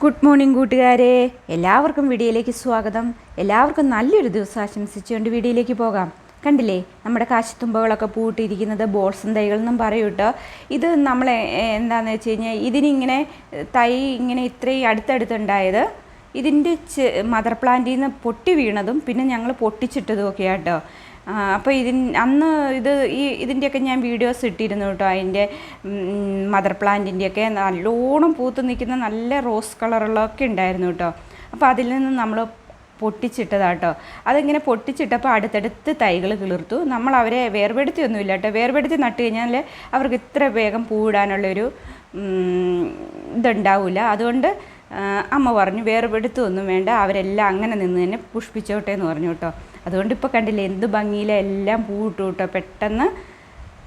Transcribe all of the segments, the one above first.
Good morning കൂട്ടുകാരെ. എല്ലാവർക്കും വീഡിയോയിലേക്ക് സ്വാഗതം. എല്ലാവർക്കും നല്ലൊരു ദിവസം ആശംസിച്ചുകൊണ്ട് വീഡിയോയിലേക്ക് പോകാം. കണ്ടില്ലേ? നമ്മുടെ കാശിത്തുമ്പകളൊക്കെ പൂട്ടിയിരിക്കുന്നത് ബോൾസും തൈകൾ എന്നും പറയും കേട്ടോ. ഇത് നമ്മൾ എന്താണെന്ന് വെച്ച് കഴിഞ്ഞാൽ ഇതിനിങ്ങനെ തൈ ഇങ്ങനെ ഇത്രയും അടുത്തടുത്തുണ്ടായത്. ഇതിന്റെ മദർ പ്ലാന്റിൽ നിന്ന് പൊട്ടി വീണതും പിന്നെ ഞങ്ങൾ പൊട്ടിച്ചിട്ടതും ഒക്കെ ആട്ടോ അപ്പോൾ ഇതിൻ അന്ന് ഇത് ഈ ഇതിന്റെയൊക്കെ ഞാൻ വീഡിയോസ് ഇട്ടിരുന്നു കേട്ടോ അതിന്റെ മദർ പ്ലാന്റിന്റെയൊക്കെ നല്ലോണം പൂത്ത് നിൽക്കുന്ന നല്ല റോസ് കളറുള്ളതൊക്കെ ഉണ്ടായിരുന്നു കേട്ടോ. അപ്പോൾ അതിൽ നിന്ന് നമ്മൾ പൊട്ടിച്ചിട്ടതാട്ടോ അതിങ്ങനെ പൊട്ടിച്ചിട്ടപ്പോൾ അടുത്തടുത്ത് തൈകൾ കിളിർത്തു. നമ്മൾ അവരെ വേർപെടുത്തിയൊന്നുമില്ല കേട്ടോ. വേർപെടുത്തി നട്ട് കഴിഞ്ഞാൽ അവർക്ക് ഇത്ര വേഗം പൂവിടാനുള്ളൊരു ഇതുണ്ടാവില്ല അതുകൊണ്ട് അമ്മ പറഞ്ഞു വേർപെടുത്തൊന്നും വേണ്ട. അവരെല്ലാം അങ്ങനെ നിന്ന് തന്നെ പുഷ്പിച്ചോട്ടെ എന്ന് പറഞ്ഞു കേട്ടോ. അതുകൊണ്ട് ഇപ്പോൾ കണ്ടില്ലേ എന്ത് ഭംഗിയിലെ എല്ലാം പൂവിട്ടു കേട്ടോ പെട്ടെന്ന്.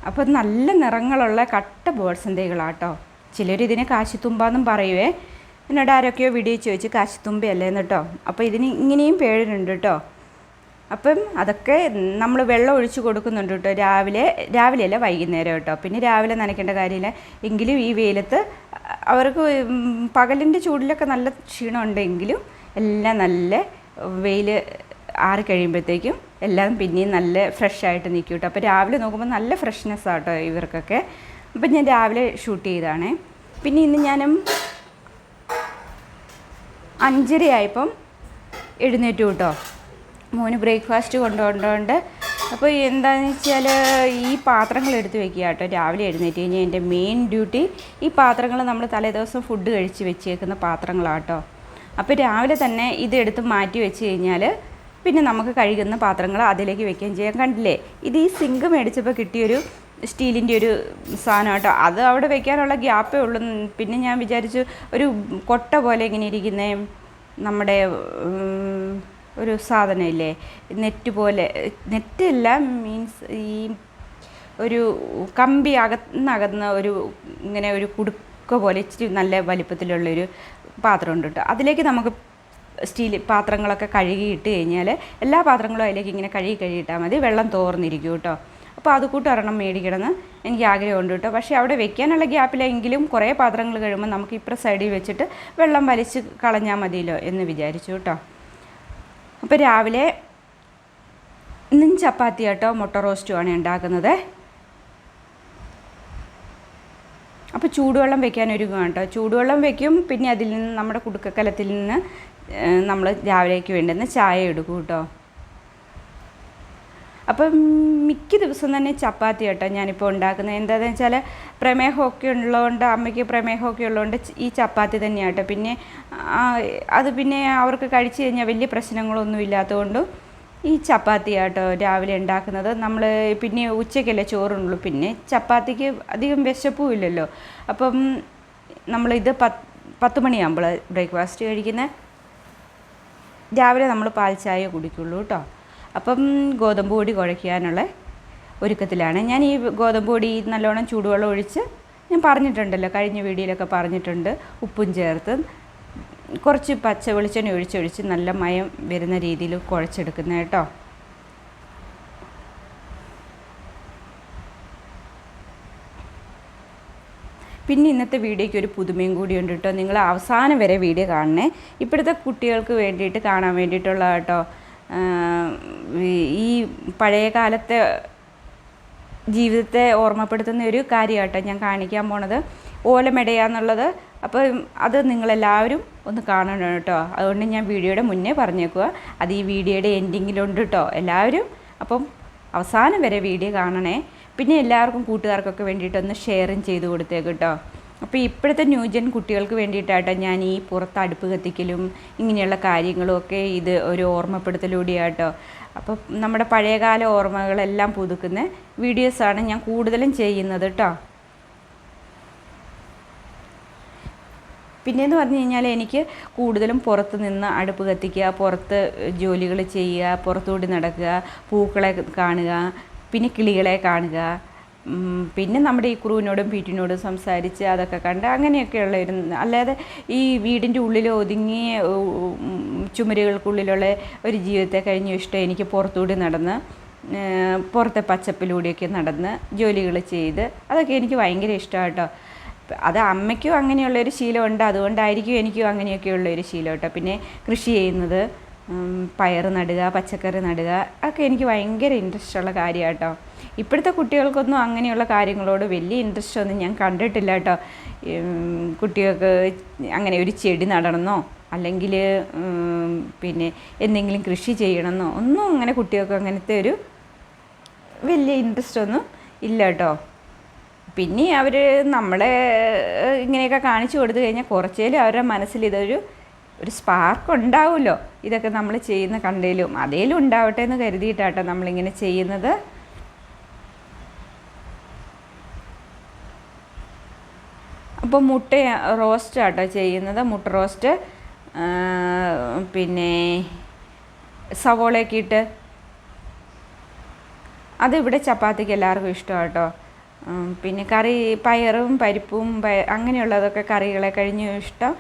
അപ്പോൾ നല്ല നിറങ്ങളുള്ള കട്ട ബേഡ്സൻ തൈകളാട്ടോ ചിലർ ഇതിനെ കാശിത്തുമ്പാന്നും പറയുവേ. എന്നോട് ആരൊക്കെയോ വീഡിയോ ചോദിച്ച് കാശിത്തുമ്പയല്ലേന്ന് കേട്ടോ അപ്പോൾ ഇതിന് ഇങ്ങനെയും പേരുണ്ട് കേട്ടോ അപ്പം അതൊക്കെ നമ്മൾ വെള്ളം ഒഴിച്ച് കൊടുക്കുന്നുണ്ട് കേട്ടോ രാവിലെ. രാവിലെ അല്ല വൈകുന്നേരം കേട്ടോ പിന്നെ രാവിലെ നനയ്ക്കേണ്ട കാര്യമില്ല. എങ്കിലും ഈ വെയിലത്ത് അവർക്ക് പകലിന്റെ ചൂടിലൊക്കെ നല്ല ക്ഷീണമുണ്ടെങ്കിലും എല്ലാം നല്ല വെയിൽ ആറി കഴിയുമ്പോഴത്തേക്കും എല്ലാം പിന്നെയും നല്ല ഫ്രഷ് ആയിട്ട് നിൽക്കും കേട്ടോ. അപ്പോൾ രാവിലെ നോക്കുമ്പോൾ നല്ല ഫ്രഷ്നെസ് ആട്ടോ ഇവർക്കൊക്കെ. അപ്പം ഞാൻ രാവിലെ ഷൂട്ട് ചെയ്തതാണേ. പിന്നെ ഇന്ന് ഞാനും അഞ്ചരയായപ്പം എഴുന്നേറ്റു കേട്ടോ. മോന് ബ്രേക്ക്ഫാസ്റ്റ് കൊണ്ടുകൊണ്ടുകൊണ്ട് അപ്പോൾ എന്താണെന്ന് വെച്ചാൽ ഈ പാത്രങ്ങൾ എടുത്ത് വെക്കുക കേട്ടോ. രാവിലെ എഴുന്നേറ്റ് കഴിഞ്ഞാൽ എന്റെ മെയിൻ ഡ്യൂട്ടി ഈ പാത്രങ്ങൾ നമ്മൾ തലേദിവസം ഫുഡ് കഴിച്ച് വെച്ചേക്കുന്ന പാത്രങ്ങളാട്ടോ അപ്പോൾ രാവിലെ തന്നെ ഇത് എടുത്ത് മാറ്റി വെച്ച് കഴിഞ്ഞാൽ പിന്നെ നമുക്ക് കഴുകുന്ന പാത്രങ്ങൾ അതിലേക്ക് വെക്കുകയും ചെയ്യാം. കണ്ടില്ലേ? ഇത് ഈ സിങ്ക് മേടിച്ചപ്പോൾ കിട്ടിയൊരു സ്റ്റീലിന്റെ ഒരു സാധനം കേട്ടോ. അത് അവിടെ വെക്കാനുള്ള ഗ്യാപ്പേ ഉള്ളൂ. പിന്നെ ഞാൻ വിചാരിച്ചു ഒരു കൊട്ട പോലെ ഇങ്ങനെ ഇരിക്കുന്ന നമ്മുടെ ഒരു സാധനമില്ലേ നെറ്റ് പോലെ. നെറ്റല്ല മീൻസ് ഈ ഒരു കമ്പി അകന്നകന്ന ഒരു ഇങ്ങനെ ഒരു കുടുക്ക പോലെ ഇച്ചിരി നല്ല വലിപ്പത്തിലുള്ളൊരു പാത്രം ഉണ്ട് കേട്ടോ. അതിലേക്ക് നമുക്ക് സ്റ്റീൽ പാത്രങ്ങളൊക്കെ കഴുകിയിട്ട് കഴിഞ്ഞാൽ എല്ലാ പാത്രങ്ങളും അതിലേക്ക് ഇങ്ങനെ കഴുകി കഴുകിയിട്ടാൽ മതി. വെള്ളം തോർന്നിരിക്കും കേട്ടോ. അപ്പോൾ അത് കൂട്ടൊരെണ്ണം മേടിക്കണമെന്ന് എനിക്ക് ആഗ്രഹമുണ്ട് കേട്ടോ. പക്ഷേ അവിടെ വെക്കാനുള്ള ഗ്യാപ്പിലെങ്കിലും കുറേ പാത്രങ്ങൾ കഴിയുമ്പോൾ നമുക്ക് ഇപ്പുറ സൈഡിൽ വെച്ചിട്ട് വെള്ളം വലിച്ച് കളഞ്ഞാൽ മതിയല്ലോ എന്ന് വിചാരിച്ചു കേട്ടോ. അപ്പോൾ രാവിലെ ഇന്നും ചപ്പാത്തി കേട്ടോ മുട്ട റോസ്റ്റുമാണ് ഉണ്ടാക്കുന്നത്. അപ്പോൾ ചൂടുവെള്ളം വെക്കാൻ കേട്ടോ. ചൂടുവെള്ളം വെക്കും പിന്നെ അതിൽ നിന്ന് നമ്മുടെ കുടുക്കക്കലത്തിൽ നിന്ന് നമ്മൾ രാവിലേക്ക് വേണ്ടുന്ന ചായ എടുക്കും കേട്ടോ. അപ്പം മിക്ക ദിവസം തന്നെ ചപ്പാത്തി കേട്ടോ ഞാനിപ്പോൾ ഉണ്ടാക്കുന്നത്. എന്താണെന്ന് വെച്ചാൽ പ്രമേഹമൊക്കെ ഉള്ളതുകൊണ്ട് അമ്മയ്ക്ക് പ്രമേഹമൊക്കെ ഉള്ളതുകൊണ്ട് ഈ ചപ്പാത്തി തന്നെയാണ് കേട്ടോ. പിന്നെ അത് പിന്നെ അവർക്ക് കഴിച്ചു കഴിഞ്ഞാൽ വലിയ പ്രശ്നങ്ങളൊന്നും ഇല്ലാത്തതുകൊണ്ടും ഈ ചപ്പാത്തി കേട്ടോ രാവിലെ ഉണ്ടാക്കുന്നത്. നമ്മൾ പിന്നെ ഉച്ചയ്ക്കല്ലേ ചോറുള്ളൂ. പിന്നെ ചപ്പാത്തിക്ക് അധികം വിശപ്പും ഇല്ലല്ലോ. അപ്പം നമ്മളിത് പത്ത് പത്ത് മണിയാകുമ്പോൾ ബ്രേക്ക്ഫാസ്റ്റ് കഴിക്കുന്നത് രാവിലെ നമ്മൾ പാൽ ചായ കുടിക്കുള്ളൂ കേട്ടോ. അപ്പം ഗോതമ്പ് പൊടി കുഴയ്ക്കാനുള്ള ഒരുക്കത്തിലാണ്. ഞാൻ ഈ ഗോതമ്പ് പൊടി നല്ലോണം ചൂടുവെള്ളം ഒഴിച്ച് ഞാൻ പറഞ്ഞിട്ടുണ്ടല്ലോ കഴിഞ്ഞ വീഡിയോയിലൊക്കെ പറഞ്ഞിട്ടുണ്ട് ഉപ്പും ചേർത്ത്. കുറച്ച് പച്ച വെളിച്ചെണ്ണ ഒഴിച്ചൊഴിച്ച് നല്ല മയം വരുന്ന രീതിയിൽ കുഴച്ചെടുക്കുന്നത് കേട്ടോ. പിന്നെ ഇന്നത്തെ വീഡിയോയ്ക്ക് ഒരു പുതുമയും കൂടി ഉണ്ട് കേട്ടോ. നിങ്ങൾ അവസാനം വരെ വീഡിയോ കാണണേ. ഇപ്പോഴത്തെ കുട്ടികൾക്ക് വേണ്ടിയിട്ട് കാണാൻ വേണ്ടിയിട്ടുള്ള കേട്ടോ ഈ പഴയ കാലത്തെ ജീവിതത്തെ ഓർമ്മപ്പെടുത്തുന്ന ഒരു കാര്യമാട്ടോ ഞാൻ കാണിക്കാൻ പോണത്. ഓലമെടയാന്നുള്ളത് അപ്പോൾ അത് നിങ്ങളെല്ലാവരും ഒന്ന് കാണണം കേട്ടോ. അതുകൊണ്ട് ഞാൻ വീഡിയോയുടെ മുന്നേ പറഞ്ഞേക്കുക. അത് ഈ വീഡിയോയുടെ എൻഡിങ്ങിലുണ്ട് കേട്ടോ. എല്ലാവരും അപ്പം അവസാനം വരെ വീഡിയോ കാണണേ. പിന്നെ എല്ലാവർക്കും കൂട്ടുകാർക്കൊക്കെ വേണ്ടിയിട്ടൊന്ന് ഷെയറും ചെയ്ത് കൊടുത്തേക്ക് കേട്ടോ. അപ്പോൾ ഇപ്പോഴത്തെ ന്യൂജൻ കുട്ടികൾക്ക് വേണ്ടിയിട്ടാട്ടോ ഞാൻ ഈ പുറത്ത് അടുപ്പ് കത്തിക്കലും ഇങ്ങനെയുള്ള കാര്യങ്ങളും ഒക്കെ ഇത് ഒരു ഓർമ്മപ്പെടുത്തലൂടെയാട്ടോ. അപ്പോൾ നമ്മുടെ പഴയകാല ഓർമ്മകളെല്ലാം പുതുക്കുന്ന വീഡിയോസാണ് ഞാൻ കൂടുതലും ചെയ്യുന്നത് കേട്ടോ. പിന്നെയെന്ന് പറഞ്ഞു കഴിഞ്ഞാൽ എനിക്ക് കൂടുതലും പുറത്ത് നിന്ന് അടുപ്പ് കത്തിക്കുക പുറത്ത് ജോലികൾ ചെയ്യുക പുറത്തുകൂടി നടക്കുക പൂക്കളെ കാണുക പിന്നെ കിളികളെ കാണുക പിന്നെ നമ്മുടെ ഈ ക്രൂവിനോടും പീറ്റിനോടും സംസാരിച്ച് അതൊക്കെ കണ്ട് അങ്ങനെയൊക്കെയുള്ള ഒരു അല്ലാതെ ഈ വീടിന്റെ ഉള്ളിൽ ഒതുങ്ങി ചുമരുകൾക്കുള്ളിലുള്ള ഒരു ജീവിതത്തെ കഴിഞ്ഞ ഇഷ്ടം എനിക്ക് പുറത്തുകൂടി നടന്ന് പുറത്തെ പച്ചപ്പിലൂടെയൊക്കെ നടന്ന് ജോലികൾ ചെയ്ത് അതൊക്കെ എനിക്ക് ഭയങ്കര ഇഷ്ടമാണ് കേട്ടോ അത് അമ്മയ്ക്കും അങ്ങനെയുള്ളൊരു ശീലമുണ്ട്. അതുകൊണ്ടായിരിക്കും എനിക്കും അങ്ങനെയൊക്കെയുള്ള ഒരു ശീലം കേട്ടോ. പിന്നെ കൃഷി ചെയ്യുന്നത്. ഉം, പയറ് നടുക പച്ചക്കറി നടുക ഒക്കെ എനിക്ക് ഭയങ്കര ഇൻട്രസ്റ്റ് ഉള്ള കാര്യമാണ് കേട്ടോ ഇപ്പോഴത്തെ കുട്ടികൾക്കൊന്നും അങ്ങനെയുള്ള കാര്യങ്ങളോട് വലിയ ഇൻട്രസ്റ്റ് ഒന്നും ഞാൻ കണ്ടിട്ടില്ല കേട്ടോ കുട്ടികൾക്ക് അങ്ങനെ ഒരു ചെടി നടണമെന്നോ അല്ലെങ്കിൽ പിന്നെ എന്തെങ്കിലും കൃഷി ചെയ്യണമെന്നോ ഒന്നും അങ്ങനെ കുട്ടികൾക്ക് അങ്ങനത്തെ ഒരു വലിയ ഇൻട്രസ്റ്റ് ഒന്നും ഇല്ല കേട്ടോ പിന്നെ അവർ നമ്മളെ ഇങ്ങനെയൊക്കെ കാണിച്ചു കൊടുത്തു കഴിഞ്ഞാൽ കുറച്ചേലും അവരുടെ മനസ്സിൽ ഇതൊരു ഒരു സ്പാർക്ക് ഉണ്ടാവുമല്ലോ. ഇതൊക്കെ നമ്മൾ ചെയ്യുന്ന കണ്ടേലും അതേലും ഉണ്ടാവട്ടെ എന്ന് കരുതിയിട്ടാട്ടോ നമ്മളിങ്ങനെ ചെയ്യുന്നത്. അപ്പോൾ മുട്ട റോസ്റ്റ് ആട്ടോ ചെയ്യുന്നത്. മുട്ട റോസ്റ്റ് പിന്നെ സവോളയൊക്കെ ഇട്ട്. അതിവിടെ ചപ്പാത്തിക്ക് എല്ലാവർക്കും ഇഷ്ടമാണ് കേട്ടോ പിന്നെ കറി പയറും പരിപ്പും അങ്ങനെയുള്ളതൊക്കെ കറികളെ കഴിഞ്ഞ് ഇഷ്ടം.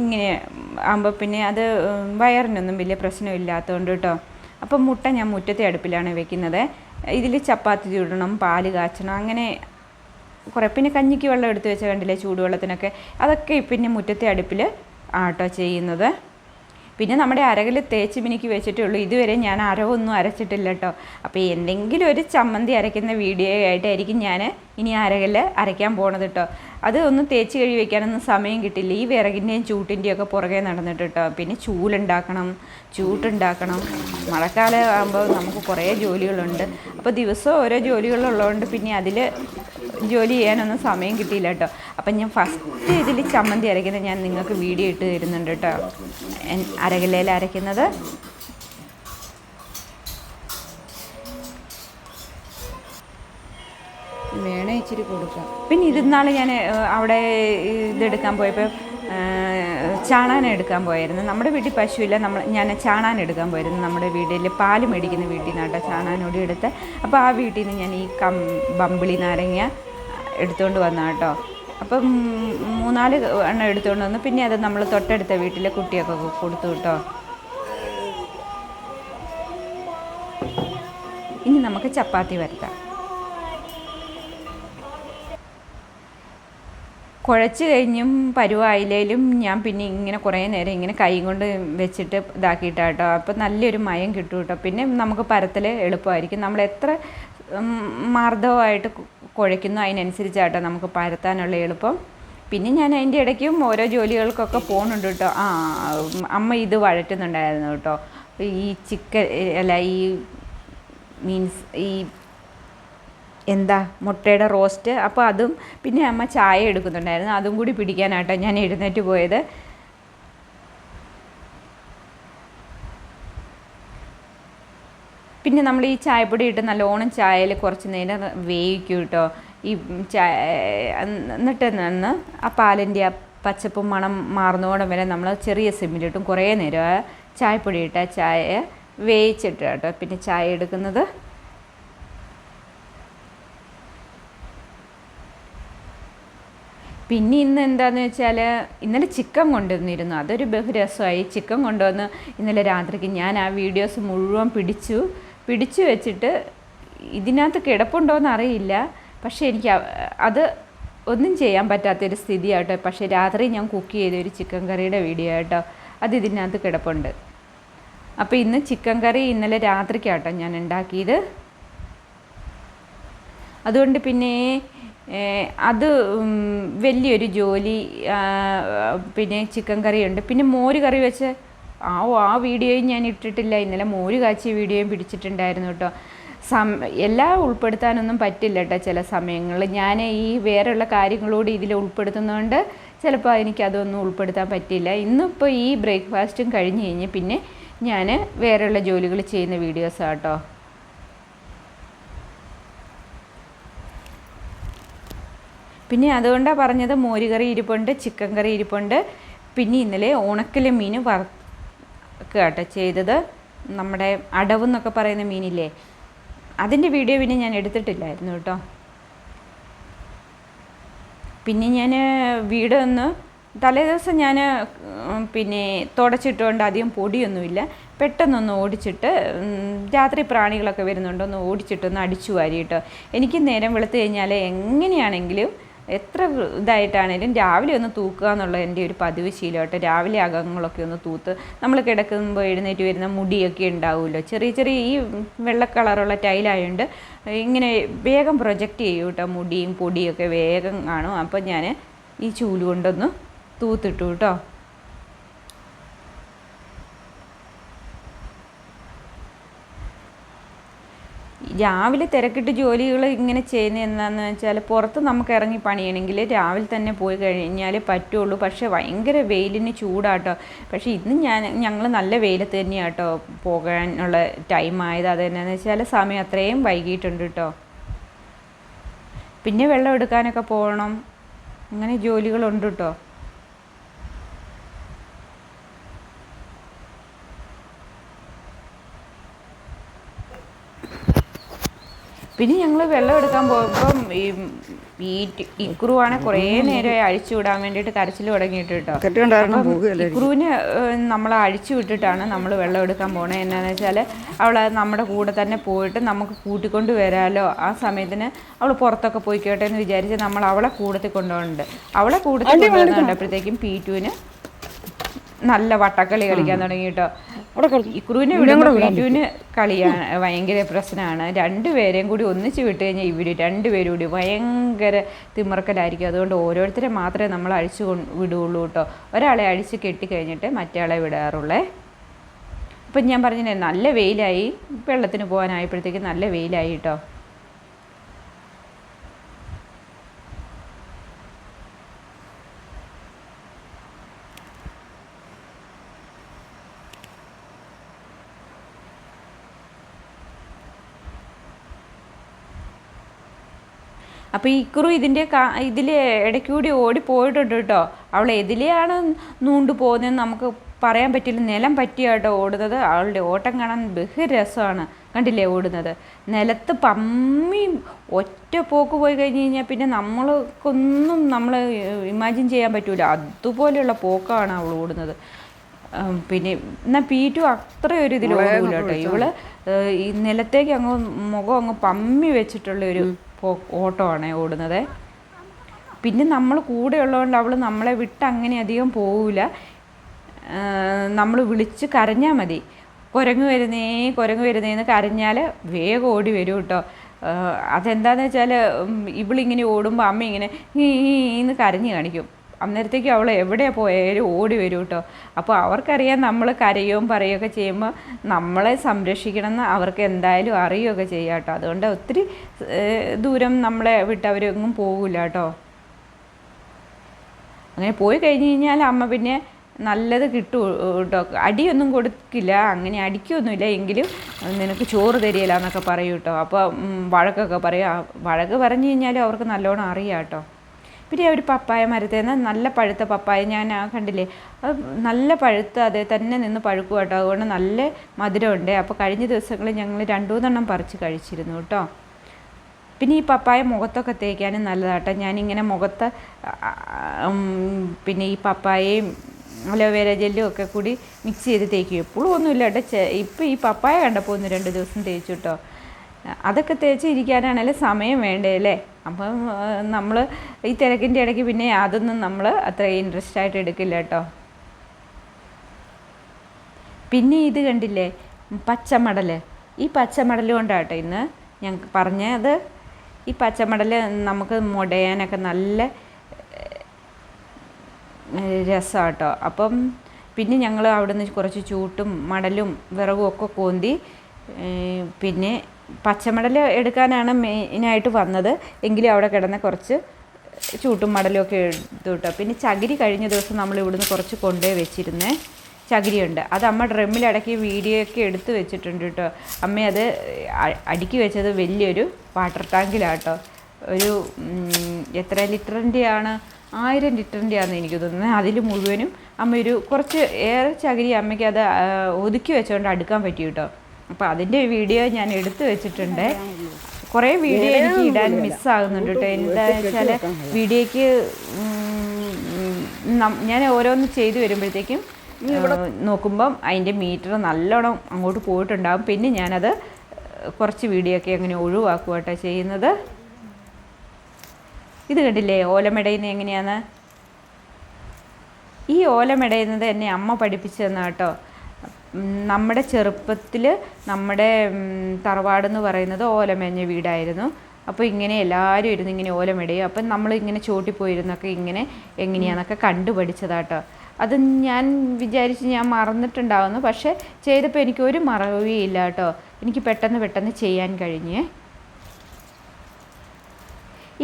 ഇങ്ങനെ ആകുമ്പോൾ പിന്നെ അത് വയറിനൊന്നും വലിയ പ്രശ്നമില്ലാത്തതുകൊണ്ട് കേട്ടോ അപ്പം മുട്ട ഞാൻ മുറ്റത്തെ അടുപ്പിലാണ് വെക്കുന്നത്. ഇതിൽ ചപ്പാത്തി ചൂടണം പാൽ കാച്ചണം അങ്ങനെ കുറേ. പിന്നെ കഞ്ഞിക്ക് വെള്ളം എടുത്ത് വെച്ച കണ്ടില്ലേ ചൂടുവെള്ളത്തിനൊക്കെ? അതൊക്കെ പിന്നെ മുറ്റത്തെ അടുപ്പിൽ ആട്ടോ ചെയ്യുന്നത്. പിന്നെ നമ്മുടെ അരകിൽ തേച്ച് മിനുക്കി വെച്ചിട്ടേ ഉള്ളൂ ഇതുവരെ ഞാൻ അരവൊന്നും അരച്ചിട്ടില്ല കേട്ടോ അപ്പോൾ എന്തെങ്കിലും ഒരു ചമ്മന്തി അരയ്ക്കുന്ന വീഡിയോ ആയിട്ടായിരിക്കും ഞാൻ ഇനി അരകിൽ അരയ്ക്കാൻ പോണത് കേട്ടോ അത് ഒന്ന് തേച്ച് കഴുകി വെക്കാനൊന്നും സമയം കിട്ടില്ല. ഈ വിറകിന്റെയും ചൂട്ടിന്റെയും ഒക്കെ പുറകെ നടന്നിട്ട് കേട്ടോ പിന്നെ ചൂലുണ്ടാക്കണം ചൂട്ടുണ്ടാക്കണം. മഴക്കാലം ആകുമ്പോൾ നമുക്ക് കുറേ ജോലികളുണ്ട്. അപ്പോൾ ദിവസവും ഓരോ ജോലികളുള്ളതുകൊണ്ട് പിന്നെ അതിൽ ജോലി ചെയ്യാനൊന്നും സമയം കിട്ടിയില്ല കേട്ടോ. അപ്പം ഞാൻ ഫസ്റ്റ് ഇതിൽ ചമ്മന്തി അരയ്ക്കുന്നത് ഞാൻ നിങ്ങൾക്ക് വീഡിയോ ഇട്ട് തരുന്നുണ്ട് കേട്ടോ. അരകലയിൽ അരയ്ക്കുന്നത്. വേണേ ഇച്ചിരി കൊടുക്കാം. പിന്നെ ഇരുന്നാൾ ഞാൻ അവിടെ ഇതെടുക്കാൻ പോയപ്പോൾ ചാണാൻ എടുക്കാൻ പോയായിരുന്നു. നമ്മുടെ വീട്ടിൽ പശുവില്ല നമ്മൾ ഞാൻ ചാണാൻ എടുക്കാൻ പോയിരുന്നു. നമ്മുടെ വീട്ടിൽ പാൽ മേടിക്കുന്ന വീട്ടിൽ നിന്നാട്ട ചാണാനോടി എടുത്ത് അപ്പോൾ ആ വീട്ടിൽ നിന്ന് ഞാൻ ഈ കം ബമ്പിളി നാരങ്ങ എടുത്തുകൊണ്ട് വന്ന കേട്ടോ. അപ്പം മൂന്നാൽ എണ്ണം എടുത്തുകൊണ്ട് വന്നു. പിന്നെ അത് നമ്മൾ തൊട്ടടുത്ത വീട്ടിലെ കുട്ടിയൊക്കെ കൊടുത്തു കേട്ടോ. ഇനി നമുക്ക് ചപ്പാത്തി വരുത്താം കുഴച്ച് കഴിഞ്ഞും പരുവായില്ലേലും ഞാൻ പിന്നെ ഇങ്ങനെ കുറേ നേരം ഇങ്ങനെ കൈ കൊണ്ട് വെച്ചിട്ട് ഇതാക്കിയിട്ടാ കേട്ടോ അപ്പം നല്ലൊരു മയം കിട്ടും കേട്ടോ പിന്നെ നമുക്ക് പരത്തൽ എളുപ്പമായിരിക്കും. നമ്മൾ എത്ര മാർദ്ദവമായിട്ട് കുഴയ്ക്കുന്നു അതിനനുസരിച്ചാട്ടോ നമുക്ക് പരത്താനുള്ള എളുപ്പം. പിന്നെ ഞാൻ അതിന്റെ ഇടയ്ക്കും ഓരോ ജോലികൾക്കൊക്കെ പോകുന്നുണ്ട് കേട്ടോ. ആ അമ്മ ഇത് വഴറ്റുന്നുണ്ടായിരുന്നു കേട്ടോ. ഈ ചിക്കൻ അല്ല ഈ മീൻസ് ഈ എന്താ മുട്ടയുടെ റോസ്റ്റ്. അപ്പോൾ അതും പിന്നെ അമ്മ ചായ എടുക്കുന്നുണ്ടായിരുന്നു. അതും കൂടി പിടിക്കാനാട്ടോ ഞാൻ എഴുന്നേറ്റ് പോയത്. പിന്നെ നമ്മൾ ഈ ചായപ്പൊടി ഇട്ട് നല്ലോണം ചായയിൽ കുറച്ച് നേരം വേവിക്കും കേട്ടോ. ഈ ചായ എന്നിട്ട് നിന്ന് ആ പാലിന്റെ ആ പച്ചപ്പും മണം മാറുന്നതോടെ വരെ നമ്മൾ ചെറിയ സിമ്മിലിട്ടും കുറേ നേരം ആ ചായപ്പൊടി ഇട്ട് ആ ചായ വേവിച്ചിട്ട് കേട്ടോ. പിന്നെ ചായ എടുക്കുന്നത് പിന്നെ ഇന്ന് എന്താന്ന് വെച്ചാൽ ഇന്നലെ ചിക്കൻ കൊണ്ടുവന്നിരുന്നു. അതൊരു ബഹുരസമായി. ചിക്കൻ കൊണ്ടുവന്ന് ഇന്നലെ രാത്രിക്ക് ഞാൻ ആ വീഡിയോസ് മുഴുവൻ പിടിച്ചു. പിടിച്ചു വെച്ചിട്ട് ഇതിനകത്ത് കിടപ്പുണ്ടോയെന്ന് അറിയില്ല. പക്ഷേ എനിക്ക് അത് ഒന്നും ചെയ്യാൻ പറ്റാത്തൊരു സ്ഥിതിയാട്ടോ. പക്ഷേ രാത്രി ഞാൻ കുക്ക് ചെയ്ത ഒരു ചിക്കൻ കറിയുടെ വീഡിയോ ആട്ടോ. അത് ഇതിനകത്ത് കിടപ്പുണ്ട്. അപ്പോൾ ഇന്ന് ചിക്കൻ കറി ഇന്നലെ രാത്രിക്കാട്ടോ ഞാൻ ഉണ്ടാക്കിയത്. അതുകൊണ്ട് പിന്നെ അത് വലിയൊരു ജോലി പിന്നെ ചിക്കൻ കറിയുണ്ട്. പിന്നെ മോര് കറി വെച്ച് ആ ആ വീഡിയോയും ഞാൻ ഇട്ടിട്ടില്ല. ഇന്നലെ മോര് കാച്ചിയ വീഡിയോയും പിടിച്ചിട്ടുണ്ടായിരുന്നു കേട്ടോ. സം എല്ലാം ഉൾപ്പെടുത്താനൊന്നും പറ്റില്ല കേട്ടോ ചില സമയങ്ങളിൽ. ഞാൻ ഈ വേറെയുള്ള കാര്യങ്ങളോട് ഇതിൽ ഉൾപ്പെടുത്തുന്നതുകൊണ്ട് ചിലപ്പോൾ എനിക്കതൊന്നും ഉൾപ്പെടുത്താൻ പറ്റില്ല. ഇന്നിപ്പോൾ ഈ ബ്രേക്ക്ഫാസ്റ്റും കഴിഞ്ഞ് കഴിഞ്ഞ് പിന്നെ ഞാൻ വേറെയുള്ള ജോലികൾ ചെയ്യുന്ന വീഡിയോസാണ് കേട്ടോ. പിന്നെ അതുകൊണ്ടാണ് പറഞ്ഞത് മോര് കറി ഇരിപ്പുണ്ട് ചിക്കൻ കറി ഇരിപ്പുണ്ട്. പിന്നെ ഇന്നലെ ഉണക്കലെ മീൻ വറുക്കുക കേട്ടോ ചെയ്തത്. നമ്മുടെ അടവെന്നൊക്കെ പറയുന്ന മീനില്ലേ? അതിന്റെ വീഡിയോ പിന്നെ ഞാൻ എടുത്തിട്ടില്ലായിരുന്നു കേട്ടോ. പിന്നെ ഞാൻ വീട് ഒന്ന് തലേ ദിവസം ഞാൻ പിന്നെ തുടച്ചിട്ടുകൊണ്ട് അധികം പൊടിയൊന്നുമില്ല. പെട്ടെന്നൊന്ന് ഓടിച്ചിട്ട് രാത്രി പ്രാണികളൊക്കെ വരുന്നുണ്ട് ഒന്ന് ഓടിച്ചിട്ടൊന്ന് അടിച്ചു വാരി കേട്ടോ എനിക്ക് നേരം വെളുത്ത് കഴിഞ്ഞാൽ എങ്ങനെയാണെങ്കിലും എത്ര ഇതായിട്ടാണേലും രാവിലെ ഒന്ന് തൂക്കുക എന്നുള്ള എന്റെ ഒരു പതിവ് ശീലം കേട്ടോ. രാവിലെ അകങ്ങളൊക്കെ ഒന്ന് തൂത്ത് നമ്മൾ കിടക്കുമ്പോൾ എഴുന്നേറ്റ് വരുന്ന മുടിയൊക്കെ ഉണ്ടാവുമല്ലോ. ചെറിയ ചെറിയ ഈ വെള്ള കളറുള്ള ടൈലായതുകൊണ്ട് ഇങ്ങനെ വേഗം പ്രൊജക്റ്റ് ചെയ്യും കേട്ടോ. മുടിയും പൊടിയൊക്കെ വേഗം കാണും. അപ്പോൾ ഞാൻ ഈ ചൂൽ കൊണ്ടൊന്ന് തൂത്തിട്ടു കേട്ടോ. രാവിലെ തിരക്കിട്ട് ജോലികൾ ഇങ്ങനെ ചെയ്യുന്ന എന്താണെന്ന് വെച്ചാൽ പുറത്ത് നമുക്ക് ഇറങ്ങി പണിയണമെങ്കിൽ രാവിലെ തന്നെ പോയി കഴിഞ്ഞാൽ പറ്റുള്ളൂ. പക്ഷേ ഭയങ്കര വെയിലിന് ചൂടാട്ടോ. പക്ഷേ ഇന്ന് ഞാൻ ഞങ്ങൾ നല്ല വെയിലത്ത് തന്നെയാട്ടോ പോകാനുള്ള ടൈം ആയത്. അതെന്നാന്ന് വെച്ചാൽ സമയം അത്രയും വൈകിട്ടുണ്ട് കേട്ടോ പിന്നെ വെള്ളം എടുക്കാനൊക്കെ പോകണം. അങ്ങനെ ജോലികളുണ്ട് കേട്ടോ പിന്നെ ഞങ്ങൾ വെള്ളം എടുക്കാൻ പോകുമ്പം ഈ ഈ ഇക്രുവാണെ കുറേ നേരമായി അഴിച്ചു വിടാൻ വേണ്ടിയിട്ട് കരച്ചിൽ തുടങ്ങിയിട്ട് കേട്ടോ ഇക്രുവിന് നമ്മൾ അഴിച്ചു വിട്ടിട്ടാണ് നമ്മൾ വെള്ളം എടുക്കാൻ പോണേ. എന്നാന്ന് വെച്ചാൽ അവൾ നമ്മുടെ കൂടെ തന്നെ പോയിട്ട് നമുക്ക് കൂട്ടിക്കൊണ്ട് വരാമല്ലോ ആ സമയത്തിന് അവൾ പുറത്തൊക്കെ പോയിക്കോട്ടെ എന്ന് വിചാരിച്ച് നമ്മൾ അവളെ കൂടത്തിൽ കൊണ്ടുപോകുന്നുണ്ട്. അവളെ കൂടത്തിൽ കൊണ്ടുവന്നുണ്ടപ്പോഴത്തേക്കും പി ടുവിന് നല്ല വട്ടക്കളി കളിക്കാൻ തുടങ്ങി കേട്ടോ അവിടെ കിടന്നു. ഇക്രുവിനെ പീറ്റുവിന് കളിയാണ് ഭയങ്കര പ്രശ്നമാണ്. രണ്ടുപേരെയും കൂടി ഒന്നിച്ച് വിട്ട് കഴിഞ്ഞാൽ ഇവർ രണ്ടുപേരും കൂടി ഭയങ്കര തിമർക്കലായിരിക്കും. അതുകൊണ്ട് ഓരോരുത്തരെ മാത്രമേ നമ്മൾ അഴിച്ചു വിടുകയുള്ളൂ കേട്ടോ. ഒരാളെ അഴിച്ച് കെട്ടി കഴിഞ്ഞിട്ട് മറ്റേ വിടാറുള്ളേ. ഇപ്പം ഞാൻ പറഞ്ഞില്ലേ നല്ല വെയിലായി. വെള്ളത്തിന് പോകാനായപ്പോഴത്തേക്ക് നല്ല വെയിലായി കേട്ടോ. അപ്പോൾ ഈ ഇക്കുറു ഇതിന്റെ കാ ഇതിൽ ഇടയ്ക്കൂടി ഓടി പോയിട്ടുണ്ട് കേട്ടോ. അവൾ എതിലെയാണ് നൂണ്ടു പോകുന്നതെന്ന് നമുക്ക് പറയാൻ പറ്റില്ല. നിലം പറ്റിയാട്ടോ ഓടുന്നത്. അവളുടെ ഓട്ടം കാണാൻ ബഹു രസമാണ്. കണ്ടില്ലേ ഓടുന്നത്? നിലത്ത് പമ്മി ഒറ്റ പോക്ക് പോയി കഴിഞ്ഞ് കഴിഞ്ഞാൽ പിന്നെ നമ്മൾക്കൊന്നും നമ്മൾ ഇമാജിൻ ചെയ്യാൻ പറ്റൂല. അതുപോലെയുള്ള പോക്കാണ് അവൾ ഓടുന്നത്. പിന്നെ എന്നാൽ പീറ്റു അത്ര ഒരു ഇതിൽ ഓടൂല കേട്ടോ. ഇവൾ ഈ നിലത്തേക്ക് അങ്ങ് മുഖം അങ്ങ് പമ്മി വെച്ചിട്ടുള്ള ഒരു പോ- ഓട്ടമാണ് ഓടുന്നത്. പിന്നെ നമ്മൾ കൂടെ ഉള്ളതുകൊണ്ട് അവൾ നമ്മളെ വിട്ട് അങ്ങനെ അധികം പോവില്ല നമ്മൾ വിളിച്ച് കരഞ്ഞാൽ മതി. കുരങ്ങ് വരുന്നേ കുരങ്ങ് വരുന്നേന്ന് കരഞ്ഞാൽ വേഗം ഓടി വരും കേട്ടോ അതെന്താണെന്ന് വെച്ചാൽ ഇവളിങ്ങനെ ഓടുമ്പോൾ അമ്മ ഇങ്ങനെ ഈ കരഞ്ഞ് കാണിക്കും. അന്നേരത്തേക്ക് അവൾ എവിടെ പോയാലും ഓടി വരും കേട്ടോ. അപ്പോൾ അവർക്കറിയാം നമ്മൾ കരയുകയും പറയുകയൊക്കെ ചെയ്യുമ്പോൾ നമ്മളെ സംരക്ഷിക്കണം എന്ന് അവർക്ക് എന്തായാലും അറിയുകയൊക്കെ ചെയ്യാം കേട്ടോ. അതുകൊണ്ട് ഒത്തിരി ദൂരം നമ്മളെ വിട്ട് അവരൊന്നും പോകില്ല കേട്ടോ. അങ്ങനെ പോയി കഴിഞ്ഞ് കഴിഞ്ഞാൽ അമ്മ പിന്നെ നല്ലത് കിട്ടും കേട്ടോ. അടിയൊന്നും കൊടുക്കില്ല അങ്ങനെ അടിക്കൊന്നുമില്ല. എങ്കിലും നിനക്ക് ചോറ് തരികയില്ല എന്നൊക്കെ പറയും കേട്ടോ. അപ്പോൾ വഴക്കൊക്കെ പറയും. വഴക്ക് പറഞ്ഞു കഴിഞ്ഞാലും അവർക്ക് നല്ലോണം അറിയാം കേട്ടോ. പിന്നെ ഒരു പപ്പായ മരത്തിൽ നിന്ന് നല്ല പഴുത്ത പപ്പായ ഞാൻ ആ കണ്ടില്ലേ അത് നല്ല പഴുത്ത് അതേ തന്നെ നിന്ന് പഴുക്കും കേട്ടോ. അതുകൊണ്ട് നല്ല മധുരമുണ്ട്. അപ്പോൾ കഴിഞ്ഞ ദിവസങ്ങളിൽ ഞങ്ങൾ രണ്ടു മൂന്നെണ്ണം പറിച്ച് കഴിച്ചിരുന്നു കേട്ടോ. പിന്നെ ഈ പപ്പായ മുഖത്തൊക്കെ തേക്കാനും നല്ലതാട്ടോ ഞാനിങ്ങനെ മുഖത്ത് പിന്നെ ഈ പപ്പായയും അലോവേര ജെല്ലും ഒക്കെ കൂടി മിക്സ് ചെയ്ത് തേക്കും. എപ്പോഴും ഒന്നുമില്ല കേട്ടോ. ഇപ്പോൾ ഈ പപ്പായ കണ്ടപ്പോൾ ഒന്ന് രണ്ട് ദിവസം തേച്ചു കേട്ടോ. അതൊക്കെ തേച്ച് ഇരിക്കാനാണേലും സമയം വേണ്ടേ അല്ലേ? അപ്പം നമ്മൾ ഈ തിരക്കിന്റെ ഇടയ്ക്ക് പിന്നെ അതൊന്നും നമ്മൾ അത്ര ഇൻട്രസ്റ്റ് ആയിട്ട് എടുക്കില്ല കേട്ടോ. പിന്നെ ഇത് കണ്ടില്ലേ? പച്ചമടൽ ഈ പച്ചമടൽ കൊണ്ടാട്ടോ ഇന്ന് ഞങ്ങൾക്ക് പറഞ്ഞത്. ഈ പച്ചമടൽ നമുക്ക് മുടയാനൊക്കെ നല്ല രസമാണ് കേട്ടോ അപ്പം പിന്നെ ഞങ്ങൾ അവിടെ നിന്ന് കുറച്ച് ചൂട്ടും മടലും വിറകും ഒക്കെ കോന്തി പിന്നെ പച്ചമടൽ എടുക്കാനാണ് മെയിനായിട്ട് വന്നത്. എങ്കിലും അവിടെ കിടന്ന കുറച്ച് ചൂട്ടും മടലും ഒക്കെ എടുത്തു പിന്നെ ചകിരി കഴിഞ്ഞ ദിവസം നമ്മൾ ഇവിടുന്ന് കുറച്ച് കൊണ്ടുപോയി വെച്ചിരുന്നേ. ചകിരിയുണ്ട്. അത് അമ്മ ഡ്രമ്മിലടക്കി വീഡിയോ ഒക്കെ എടുത്ത് വെച്ചിട്ടുണ്ട് കേട്ടോ അമ്മ അത് അടുക്കി വെച്ചത് വലിയൊരു വാട്ടർ ടാങ്കിലാട്ടോ ഒരു എത്ര ലിറ്ററിന്റെയാണ് ആയിരം ലിറ്ററിന്റെയാണെന്ന് എനിക്ക് തോന്നുന്നത് അതിൽ മുഴുവനും അമ്മ ഒരു കുറച്ച് ഏറെ ചകിരി അമ്മയ്ക്ക് അത് ഒതുക്കി വെച്ചുകൊണ്ട് അടുക്കാൻ പറ്റി കേട്ടോ അപ്പോൾ അതിന്റെ വീഡിയോ ഞാൻ എടുത്തു വെച്ചിട്ടുണ്ട്. കുറേ വീഡിയോ എനിക്ക് ഇടാൻ മിസ്സാകുന്നുണ്ട് കേട്ടോ. എന്താ വെച്ചാൽ വീഡിയോയ്ക്ക് ഞാൻ ഓരോന്ന് ചെയ്തു വരുമ്പോഴത്തേക്കും നോക്കുമ്പം അതിന്റെ മീറ്റർ നല്ലോണം അങ്ങോട്ട് പോയിട്ടുണ്ടാകും പിന്നെ ഞാനത് കുറച്ച് വീഡിയോ ഒക്കെ അങ്ങനെ ഒഴിവാക്കുക കേട്ടോ ചെയ്യുന്നത്. ഇത് കണ്ടില്ലേ ഓലമെടയുന്നത് എങ്ങനെയാണ്? ഈ ഓലമെടയുന്നത് എന്നെ അമ്മ പഠിപ്പിച്ചു തന്ന കേട്ടോ. നമ്മുടെ ചെറുപ്പത്തിൽ നമ്മുടെ തറവാടെന്ന് പറയുന്നത് ഓലമേഞ്ഞ വീടായിരുന്നു. അപ്പോൾ ഇങ്ങനെ എല്ലാവരും ഇരുന്ന് ഇങ്ങനെ ഓലമിടുകയും അപ്പം നമ്മൾ ഇങ്ങനെ ചോട്ടിപ്പോയിരുന്നൊക്കെ ഇങ്ങനെ എങ്ങനെയാണെന്നൊക്കെ കണ്ടുപഠിച്ചതാട്ടോ. അത് ഞാൻ വിചാരിച്ച് ഞാൻ മറന്നിട്ടുണ്ടാവുന്നു. പക്ഷേ ചെയ്തപ്പോൾ എനിക്ക് ഒരു മറവിയില്ല കേട്ടോ എനിക്ക് പെട്ടെന്ന് പെട്ടെന്ന് ചെയ്യാൻ കഴിഞ്ഞേ.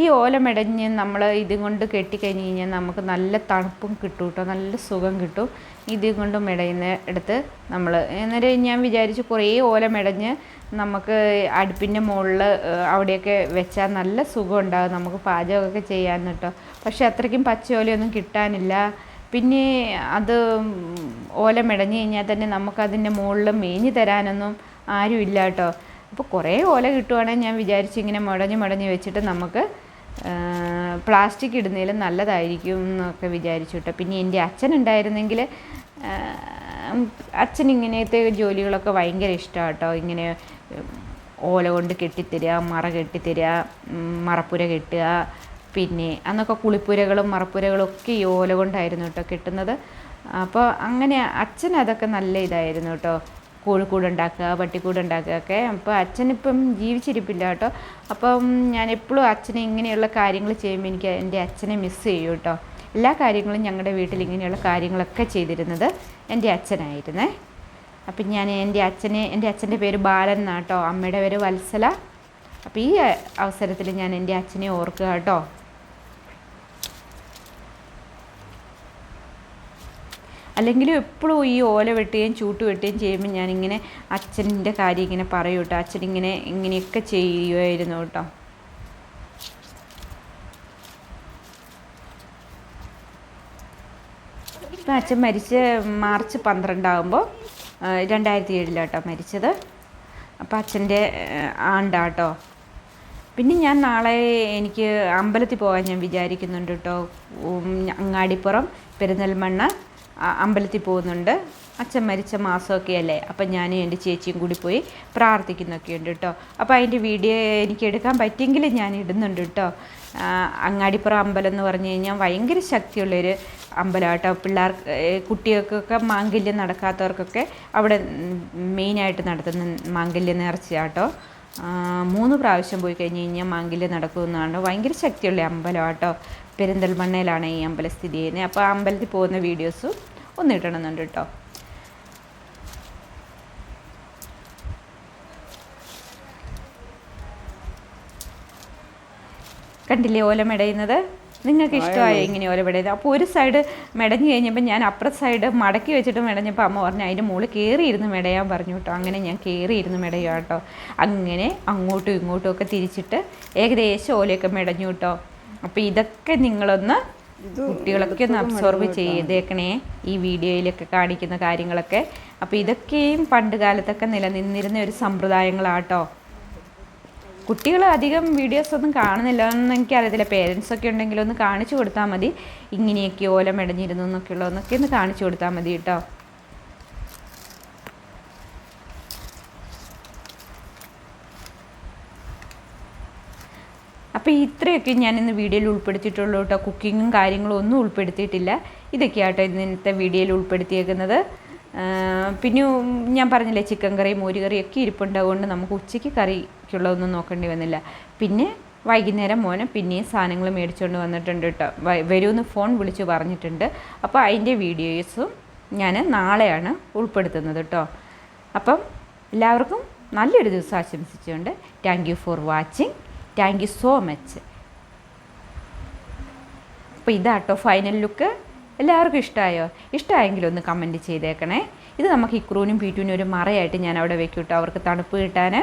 ഈ ഓലമിടഞ്ഞ് നമ്മൾ ഇതും കൊണ്ട് കെട്ടിക്കഴിഞ്ഞ് കഴിഞ്ഞാൽ നമുക്ക് നല്ല തണുപ്പും കിട്ടും കേട്ടോ നല്ല സുഖം കിട്ടും. ഇതും കൊണ്ട് മെടയുന്ന എടുത്ത് നമ്മൾ അന്നേരം ഞാൻ വിചാരിച്ചു കുറേ ഓല മെടഞ്ഞ് നമുക്ക് അടുപ്പിന്റെ മുകളിൽ അവിടെയൊക്കെ വെച്ചാൽ നല്ല സുഖം ഉണ്ടാകും നമുക്ക് പാചകമൊക്കെ ചെയ്യാൻ കേട്ടോ പക്ഷേ അത്രയ്ക്കും പച്ചയോലയൊന്നും കിട്ടാനില്ല. പിന്നെ അത് ഓല മെടഞ്ഞു കഴിഞ്ഞാൽ തന്നെ നമുക്കതിന്റെ മുകളിൽ മേഞ്ഞ് തരാനൊന്നും ആരുമില്ല കേട്ടോ അപ്പോൾ കുറേ ഓല കിട്ടുവാണെങ്കിൽ ഞാൻ വിചാരിച്ചു ഇങ്ങനെ മുടഞ്ഞ് മുടഞ്ഞ് വെച്ചിട്ട് നമുക്ക് പ്ലാസ്റ്റിക് ഇടുന്നതിലും നല്ലതായിരിക്കും എന്നൊക്കെ വിചാരിച്ചു കേട്ടോ. പിന്നെ എന്റെ അച്ഛൻ ഉണ്ടായിരുന്നെങ്കിൽ അച്ഛൻ ഇങ്ങനത്തെ ജോലികളൊക്കെ ഭയങ്കര ഇഷ്ടമാണ് കേട്ടോ. ഇങ്ങനെ ഓല കൊണ്ട് കെട്ടിത്തരിക മറ കെട്ടിത്തരിക മറപ്പുര കെട്ടുക പിന്നെ അന്നൊക്കെ കുളിപ്പുരകളും മറപ്പുരകളും ഒക്കെ ഈ ഓല കൊണ്ടായിരുന്നു കേട്ടോ കെട്ടുന്നത്. അപ്പോൾ അങ്ങനെ അച്ഛൻ അതൊക്കെ നല്ല ഇതായിരുന്നു കേട്ടോ. കോഴിക്കൂട് ഉണ്ടാക്കുക പട്ടിക്കൂട് ഉണ്ടാക്കുക ഒക്കെ. അപ്പോൾ അച്ഛനിപ്പം ജീവിച്ചിരിപ്പില്ല കേട്ടോ. അപ്പം ഞാൻ എപ്പോഴും അച്ഛനെ ഇങ്ങനെയുള്ള കാര്യങ്ങൾ ചെയ്യുമ്പോൾ എനിക്ക് എന്റെ അച്ഛനെ മിസ്സ് ചെയ്യും കേട്ടോ. എല്ലാ കാര്യങ്ങളും ഞങ്ങളുടെ വീട്ടിൽ ഇങ്ങനെയുള്ള കാര്യങ്ങളൊക്കെ ചെയ്തിരുന്നത് എന്റെ അച്ഛനായിരുന്നേ. അപ്പം ഞാൻ എന്റെ അച്ഛനെ എന്റെ അച്ഛന്റെ പേര് ബാലൻ എന്നാട്ടോ അമ്മയുടെ പേര് വത്സല. അപ്പോൾ ഈ അവസരത്തിൽ ഞാൻ എന്റെ അച്ഛനെ ഓർക്കുക കേട്ടോ. അല്ലെങ്കിലും എപ്പോഴും ഈ ഓല വെട്ടുകയും ചൂട്ട് വെട്ടുകയും ചെയ്യുമ്പോൾ ഞാനിങ്ങനെ അച്ഛന്റെ കാര്യം ഇങ്ങനെ പറയും കേട്ടോ. അച്ഛനിങ്ങനെ ഇങ്ങനെയൊക്കെ ചെയ്യുമായിരുന്നു കേട്ടോ. ഇപ്പം അച്ഛൻ മരിച്ച് മാർച്ച് പന്ത്രണ്ടാകുമ്പോൾ രണ്ടായിരത്തി ഏഴിലാട്ടോ മരിച്ചത്. അപ്പം അച്ഛന്റെ ആണ്ടാട്ടോ പിന്നെ ഞാൻ നാളെ എനിക്ക് അമ്പലത്തിൽ പോകാൻ ഞാൻ വിചാരിക്കുന്നുണ്ട് കേട്ടോ. അങ്ങാടിപ്പുറം പെരിന്തൽമണ്ണ അ- അമ്പലത്തിൽ പോകുന്നുണ്ട്. അച്ഛൻ മരിച്ച മാസമൊക്കെ അല്ലേ അപ്പം ഞാനും എന്റെ ചേച്ചിയും കൂടി പോയി പ്രാർത്ഥിക്കുന്നൊക്കെ ഉണ്ട് കേട്ടോ. അപ്പോൾ അതിന്റെ വീഡിയോ എനിക്ക് എടുക്കാൻ പറ്റിയെങ്കിൽ ഞാൻ ഇടുന്നുണ്ട് കേട്ടോ. അങ്ങാടിപ്പുറം അമ്പലം എന്ന് പറഞ്ഞു കഴിഞ്ഞാൽ ഭയങ്കര ശക്തിയുള്ളൊരു അമ്പലം കേട്ടോ. പിള്ളേർക്ക് ഏ, കുട്ടികൾക്കൊക്കെ മാംഗല്യം നടക്കാത്തവർക്കൊക്കെ അവിടെ മെയിനായിട്ട് നടത്തുന്ന മാംഗല്യ നേർച്ചയാട്ടോ മൂന്ന് പ്രാവശ്യം പോയി കഴിഞ്ഞ് കഴിഞ്ഞാൽ മാംഗല്യം നടക്കുമെന്നാണ് ഭയങ്കര ശക്തിയുള്ള അമ്പലം കേട്ടോ. പെരിന്തൽമണ്ണയിലാണ് ഈ അമ്പലം സ്ഥിതി ചെയ്യുന്നത്. അപ്പോൾ അമ്പലത്തിൽ പോകുന്ന വീഡിയോസും ഒന്ന് ഇടണമെന്നുണ്ട് കേട്ടോ. കണ്ടില്ലേ ഓല മെടയുന്നത്? നിങ്ങൾക്ക് ഇഷ്ടമായോ ഇങ്ങനെ ഓല മെടയത് അപ്പോൾ ഒരു സൈഡ് മെടഞ്ഞു കഴിഞ്ഞപ്പോൾ ഞാൻ അപ്പുറ സൈഡ് മടക്കി വെച്ചിട്ട് മെടഞ്ഞപ്പോൾ അമ്മ പറഞ്ഞു അതിന്റെ മുകളിൽ കയറിയിരുന്ന് മെടയാൻ പറഞ്ഞു കേട്ടോ. അങ്ങനെ ഞാൻ കയറിയിരുന്ന് മെടയുക കേട്ടോ. അങ്ങനെ അങ്ങോട്ടും ഇങ്ങോട്ടും ഒക്കെ തിരിച്ചിട്ട് ഏകദേശം ഓലയൊക്കെ മെടഞ്ഞു കേട്ടോ. അപ്പോൾ ഇതൊക്കെ നിങ്ങളൊന്ന് കുട്ടികളൊക്കെ ഒന്ന് അബ്സോർബ് ചെയ്തേക്കണേ ഈ വീഡിയോയിലൊക്കെ കാണിക്കുന്ന കാര്യങ്ങളൊക്കെ. അപ്പോൾ ഇതൊക്കെയും പണ്ട് കാലത്തൊക്കെ നിലനിന്നിരുന്ന ഒരു സമ്പ്രദായങ്ങളാട്ടോ. കുട്ടികൾ അധികം വീഡിയോസ് ഒന്നും കാണുന്നില്ല എന്ന് എനിക്കറിയത്തില്ല. പേരൻസ് ഒക്കെ ഉണ്ടെങ്കിൽ ഒന്ന് കാണിച്ചു കൊടുത്താൽ മതി. ഇങ്ങനെയൊക്കെ ഓല മെടഞ്ഞിരുന്നു എന്നൊക്കെ ഉള്ളതെന്നൊക്കെ ഒന്ന് കാണിച്ചു കൊടുത്താൽ മതി കേട്ടോ. അപ്പോൾ ഇത്രയൊക്കെ ഞാൻ ഇന്ന് വീഡിയോയിൽ ഉൾപ്പെടുത്തിയിട്ടുള്ളൂ കേട്ടോ. കുക്കിങ്ങും കാര്യങ്ങളും ഒന്നും ഉൾപ്പെടുത്തിയിട്ടില്ല. ഇതൊക്കെയാട്ടോ ഇന്നത്തെ വീഡിയോയിൽ ഉൾപ്പെടുത്തിയേക്കുന്നത്. പിന്നെ ഞാൻ പറഞ്ഞില്ലേ ചിക്കൻ കറി മോരുകറി ഒക്കെ ഇരിപ്പുണ്ടാവുകൊണ്ട് നമുക്ക് ഉച്ചയ്ക്ക് കറിക്കുള്ളതൊന്നും നോക്കേണ്ടി വന്നില്ല. പിന്നെ വൈകുന്നേരം മോനെ പിന്നെയും സാധനങ്ങൾ മേടിച്ചുകൊണ്ട് വന്നിട്ടുണ്ട് കേട്ടോ. വരുമെന്ന് ഫോൺ വിളിച്ച് പറഞ്ഞിട്ടുണ്ട്. അപ്പോൾ അതിന്റെ വീഡിയോസും ഞാൻ നാളെയാണ് ഉൾപ്പെടുത്തുന്നത് കേട്ടോ. അപ്പം എല്ലാവർക്കും നല്ലൊരു ദിവസം ആശംസിച്ചുകൊണ്ട് thank you for watching thank you so much അപ്പോൾ ഇതാട്ടോ ഫൈനൽ ലുക്ക് എല്ലാവർക്കും ഇഷ്ടമായോ ഇഷ്ടമായെങ്കിൽ ഒന്ന് കമന്റ് ചെയ്തേക്കണേ. ഇത് നമുക്ക് ഇക്രൂനും പീറ്റൂനും ഒരു മറയായിട്ട് ഞാൻ അവിടെ വെക്കൂട്ടോ. അവർക്ക് തണുപ്പ് കിട്ടാൻ.